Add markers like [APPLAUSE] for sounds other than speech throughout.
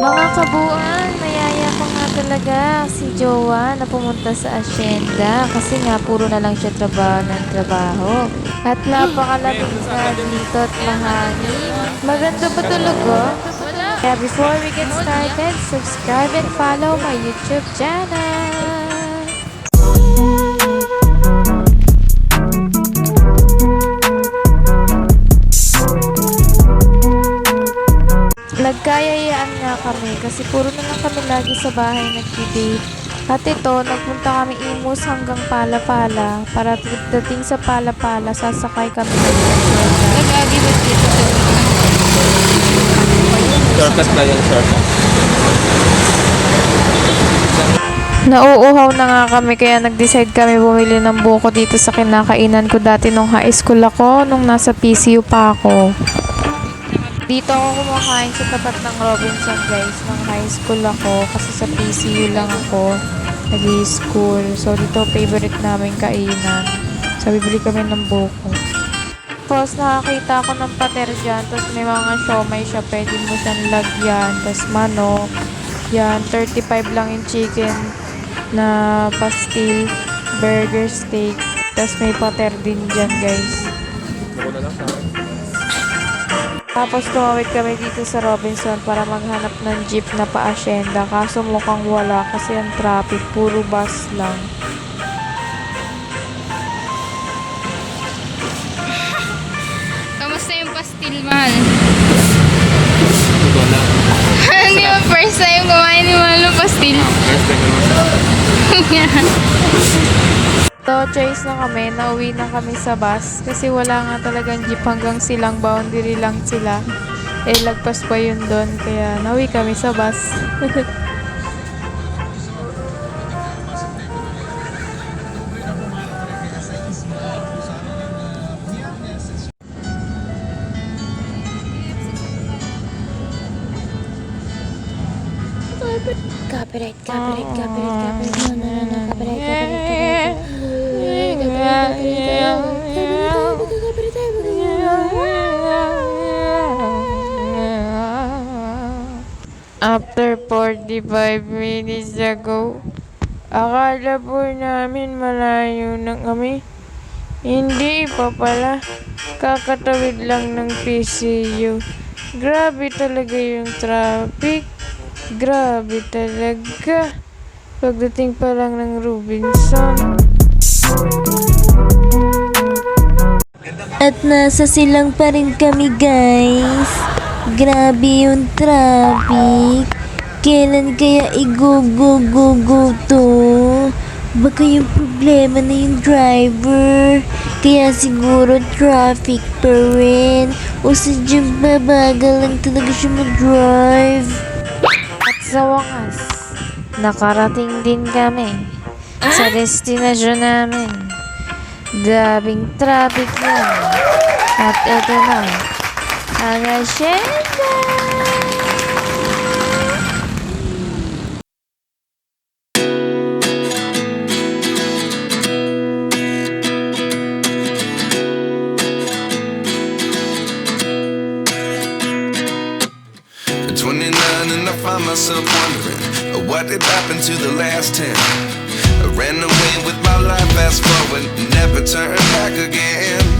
Mga kabuan, mayaya ko nga talaga si Jowa na pumunta sa asyenda kasi nga puro na lang siya trabaho ng trabaho. At napakalamig nga dito at mahangin. Maganda ba talaga? Kaya before we get started, subscribe and follow my YouTube channel. Kami kasi puro na lang kami lagi sa bahay nagdi-date. At ito, nagpunta kami imus hanggang Pala-Pala para dating sa Pala-Pala, sasakay kami ng asyenda. Nag-agibot dito sa Circus ba yung circus? Nauuhaw na nga kami kaya nag-decide kami bumili ng buko dito sa kinakainan ko dati nung high school ako, nung nasa PCU pa ako. Dito ako kumakain sa tapat ng Robinson guys, nung high school ako kasi sa PCU lang ako nag school So dito favorite namin kainan. So bibili kami ng buko. Tapos nakakita ako ng pater dyan, tapos may mga siomay siya, pwede mo siyang lagyan, tapos manok, yan, 35 lang yung chicken na pastil, burger steak, tapos may pater din dyan guys. Tapos tumawid kami dito sa Robinson para maghanap ng jeep na pa-asyenda, kaso mukhang wala kasi ang traffic, puro bus lang. [LAUGHS] Kamusta yung pastil, mahal? Lang. [LAUGHS] Hindi mo first time kumain ni mahal ng pastil. First time [LAUGHS] So, choice na kami, nauwi na kami sa bus kasi wala nga talagang jeep hanggang silang boundary lang sila. Eh, lagpas pa yun doon, kaya nauwi kami sa bus. Copyright, copyright, copyright, copyright. No, no, no, no. Copyright, copyright, After 45 minutes ago, akala po namin malayo na kami. Hindi pa pala. Kakatawid lang ng PCU. Grabe talaga yung traffic. Grabe talaga. Pagdating pa lang ng Robinson. At nasa silang pa rin kami, guys. Grabe yung traffic. Kailan kaya i-go-go-go-go to? Baka yung problema na yung driver. Kaya siguro traffic pa rin. O sadyang babagal lang talaga siya mag-drive. At sa wakas, nakarating din kami sa destinasyon namin. Dabing traffic na. At eto na, ang 29 and I find myself wondering uh, what did happen to the last 10. I ran away with my life, fast forward, never turn back again.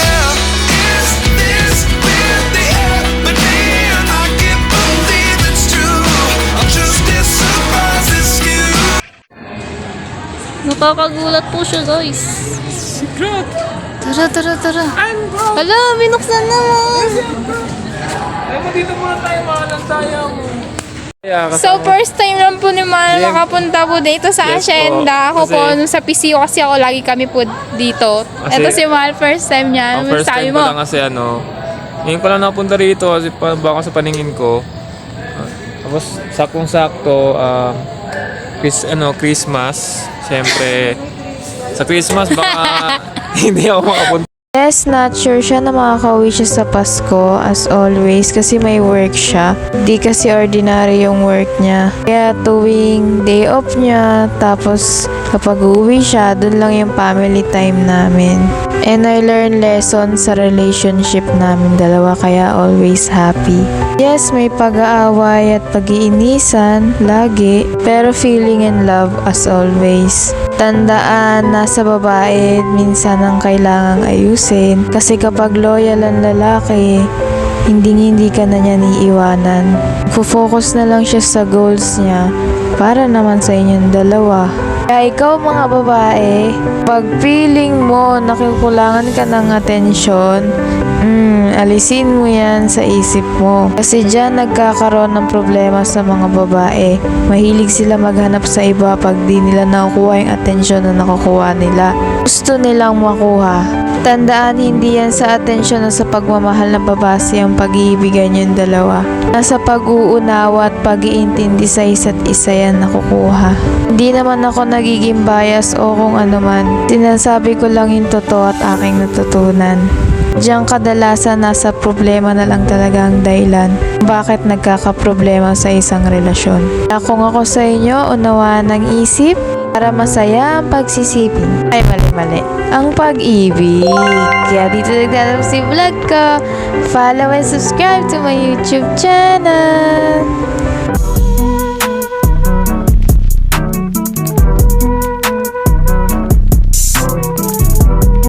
Nakakagulat po siya, guys. Tara, tara, tara. Hala, binuksan naman. dito muna tayo, mahalang tayo. Yeah, So, first time lang po ni Mahal makapunta po dito sa Yes po. Hacienda. Ako po, Kasi- nung sa PCO kasi ako, lagi kami po dito. Kasi- Ito si Mahal, first time niya. ang Ano first time mo? ko lang kasi ano, ngayon ko lang napunta rito kasi pa, baka sa paningin ko. Ah, tapos sakong-sakto, um, Chris, ano, Christmas. Siyempre, sa Christmas baka [LAUGHS] hindi ako makapunta. Yes, not sure siya na makakauwi siya sa Pasko as always kasi may work siya. Di kasi ordinary yung work niya. Kaya tuwing day off niya, tapos kapag uwi siya, dun lang yung family time namin. And I learned lessons sa relationship namin dalawa kaya always happy. Yes, may pag-aaway at pag-iinisan, lagi, pero feeling in love as always. Tandaan, nasa babae, minsan ang kailangang ayusin. Kasi kapag loyal ang lalaki, hindi hindi ka na niya niiwanan. Focus na lang siya sa goals niya para naman sa inyong dalawa. Kaya ikaw mga babae, pag feeling mo nakukulangan ka ng atensyon, alisin mo yan sa isip mo. Kasi dyan nagkakaroon ng problema sa mga babae. Mahilig sila maghanap sa iba pag di nila nakukuha yung atensyon na nakukuha nila. Gusto nilang makuha. Tandaan, hindi yan sa atensyon o sa pagmamahal na babase ang pag-iibigan yung dalawa. Nasa pag-uunawa at pag-iintindi sa isa't isa yan nakukuha. Hindi naman ako nagiging bias o kung ano man. Sinasabi ko lang yung totoo at aking natutunan. Diyan kadalasan nasa problema na lang talaga ang dahilan bakit nagkakaproblema sa isang relasyon. Kung ako sa inyo, unawaan ng isip para masaya ang pagsisiping. Ay, mali-mali. Ang pag-ibig. Kaya dito nagtatapos si vlog ko. Follow and subscribe to my YouTube channel.